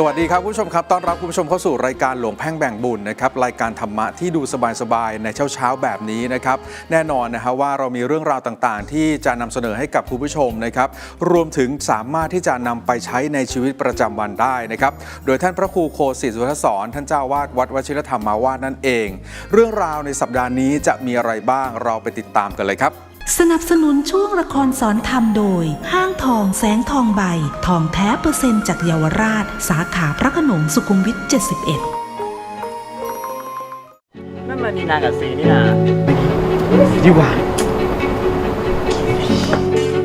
สวัสดีครับคุณผู้ชมครับต้อนรับคุณผู้ชมเข้าสู่รายการหลวงแพ่งแบ่งบุญนะครับรายการธรรมะที่ดูสบายๆในเช้าๆแบบนี้นะครับแน่นอนนะฮะว่าเรามีเรื่องราวต่างๆ ที่จะนำเสนอให้กับคุณผู้ชมนะครับรวมถึงสามารถที่จะนำไปใช้ในชีวิตประจำวันได้นะครับโดยท่านพระครูโคสิสุทธสอนท่านเจ้าวาดวัดวชิรธรรมาวาสนั่นเอง เรื่องราวในสัปดาห์นี้จะมีอะไรบ้างเราไปติดตามกันเลยครับ สนับสนุนช่วงละครสอนธรรมโดย ห้างทองแสงทองใบ ทองแท้เปอร์เซ็นต์จากเยาวราช สาขาพระโขนงสุขุมวิท 71 นั่นมันนีนากับซีนี่นะดีกว่า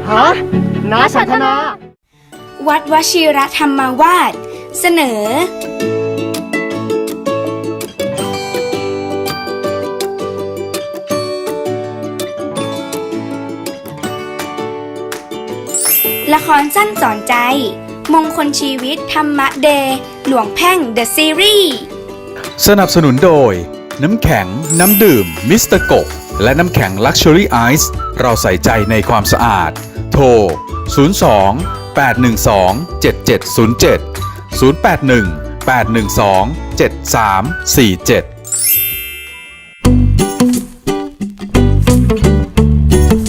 ฮะน้าสันทนา วัดวชิรธรรมวาสเสนอ ละครสั้นสอนใจ มงคลชีวิตธรรมะเดย์หลวงแพ่งเดอะซีรีส์สนับสนุนโดย น้ำแข็ง น้ำดื่ม มิสเตอร์กบ และน้ำแข็งลักชัวรี่ไอซ์เราใส่ใจในความสะอาด โทร 02 812 7707 081 812 7347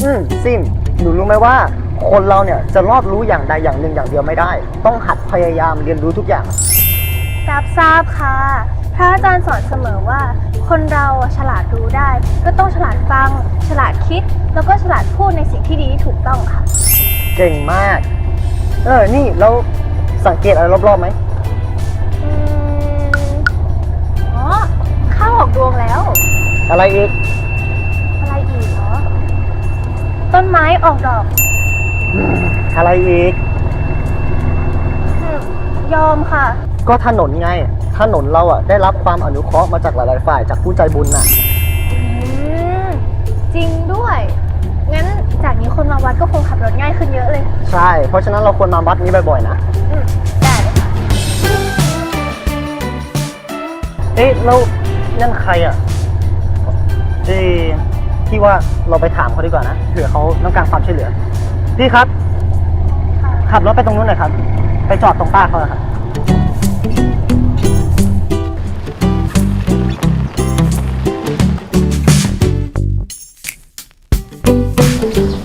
อืมซิมหนูรู้ไหมว่า คนเราเนี่ยจะรอบรู้อย่างใดอย่างหนึ่งอย่างเดียวไม่ได้ ต้องหัดพยายามเรียนรู้ทุกอย่าง รับทราบค่ะ พระอาจารย์สอนเสมอว่า คนเราอะฉลาดรู้ได้ ก็ต้องฉลาดฟัง ฉลาดคิด แล้วก็ฉลาดพูดในสิ่งที่ดีที่ถูกต้องค่ะ เก่งมาก เออ นี่แล้วสังเกตอะไรรอบๆไหม อืมอ๋อข้าวออกดวงแล้ว อะไรอีก อะไรอีกเหรอ ต้นไม้ออกดอก อะไรอีกอืมยอมค่ะ ก็ถนนไง ถนนเราอะ ได้รับความอนุเคราะห์มาจากหลาย ๆ ฝ่ายจากผู้ใจบุญน่ะอืมจริงด้วย งั้นจากนี้คนมาวัดก็คงขับรถง่ายขึ้นเยอะเลย ใช่ เพราะฉะนั้นเราควรมาวัดนี้บ่อย ๆ นะ อืมได้เลยค่ะเอ๊ะแล้วนั่นใครอะ เอ๊ะพี่ว่าเราไปถามเขาดีกว่านะ เผื่อเขาต้องการความช่วยเหลือ พี่ครับ ขับรถไปตรงนู้นหน่อยครับ ไปจอดตรงป้าเขาอะครับ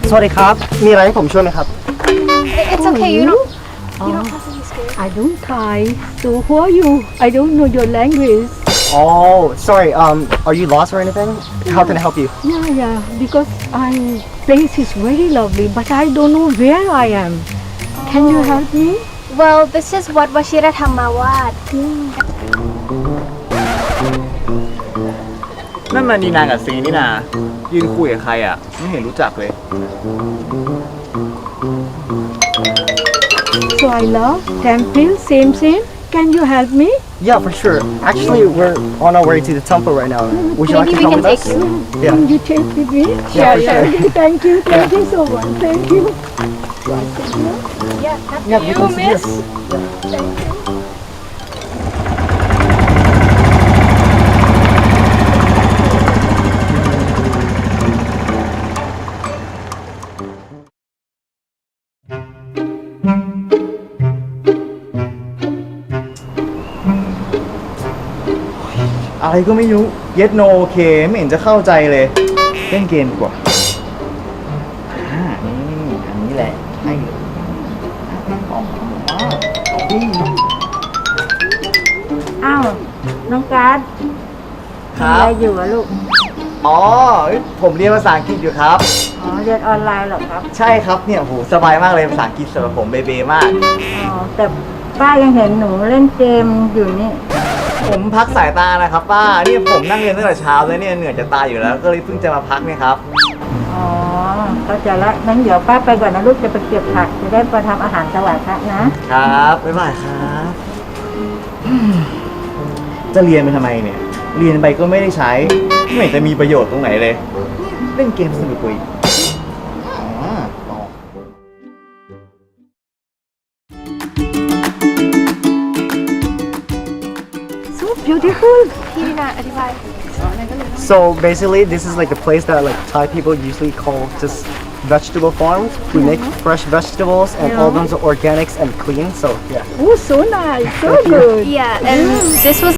สวัสดีครับ มีอะไรให้ผมช่วยไหมครับ It's okay you don't you don't have to be scared I don't Thai. So who are you? I don't know your language. Oh sorry um are you lost or anything How can I help you Yeah, yeah. Because I place is very lovely, but I don't know where I am. Can you help me? Well this is วัดวชิรธรรมาวาส นั่นมันนีนากับซีนี่นะยืนคุยกับใครอ่ะ ไม่เห็นรู้จักเลย So I love temple, same, same. Can you help me? Yeah for sure Actually we're on our way to the temple right now Would you like Maybe to we come can with us take you. Yeah Can you take with me? Yeah, for sure. Okay, Thank you. Thank you so much. Thank you. Yeah, we can see here. อะไรก็ไม่รู้ เย็ดโนโอเค ไม่เห็นจะเข้าใจเลย เล่นเกมดีกว่าอ่านี่อันนี้แหละให้อ๋ออ้าว น้องการ์ดคทำรัอะไรบอยู่อะลูก อ๋อ ผมเรียนภาษาอังกฤษอยู่ครับ อ๋อ เรียนออนไลน์เหรอครับ ใช่ครับเนี่ยโหสบายมากเลยภาษาอังกฤษสำหรับผมเบเบมาก อ๋อ แต่ป้ายังเห็นหนูเล่นเกมอยู่นี่ ผมพักสายตานะครับป้านี่ผมนั่งเรียนตั้งแต่เช้าเลยเนี่ยเหนื่อยจะตายอยู่แล้ว ก็เลยเพิ่งจะมาพักเนี่ยครับ อ๋อเข้าใจละงั้นเดี๋ยวป้าไปก่อนนะลูกจะไปเก็บผักจะได้ไปทำอาหารถวายพระนะ ครับบ๊ายบายครับอืมจะเรียนไปทำไมเนี่ย เรียนไปก็ไม่ได้ใช้ ไม่เห็นจะมีประโยชน์ตรงไหนเลย เล่นเกมสนุกกว่าอีก beautiful. So basically, this is like the place that like Thai people usually call just vegetable farms. We mm-hmm. make fresh vegetables and all kinds are organics and clean. So yeah. Oh, so nice. So good. Yeah, and mm. this was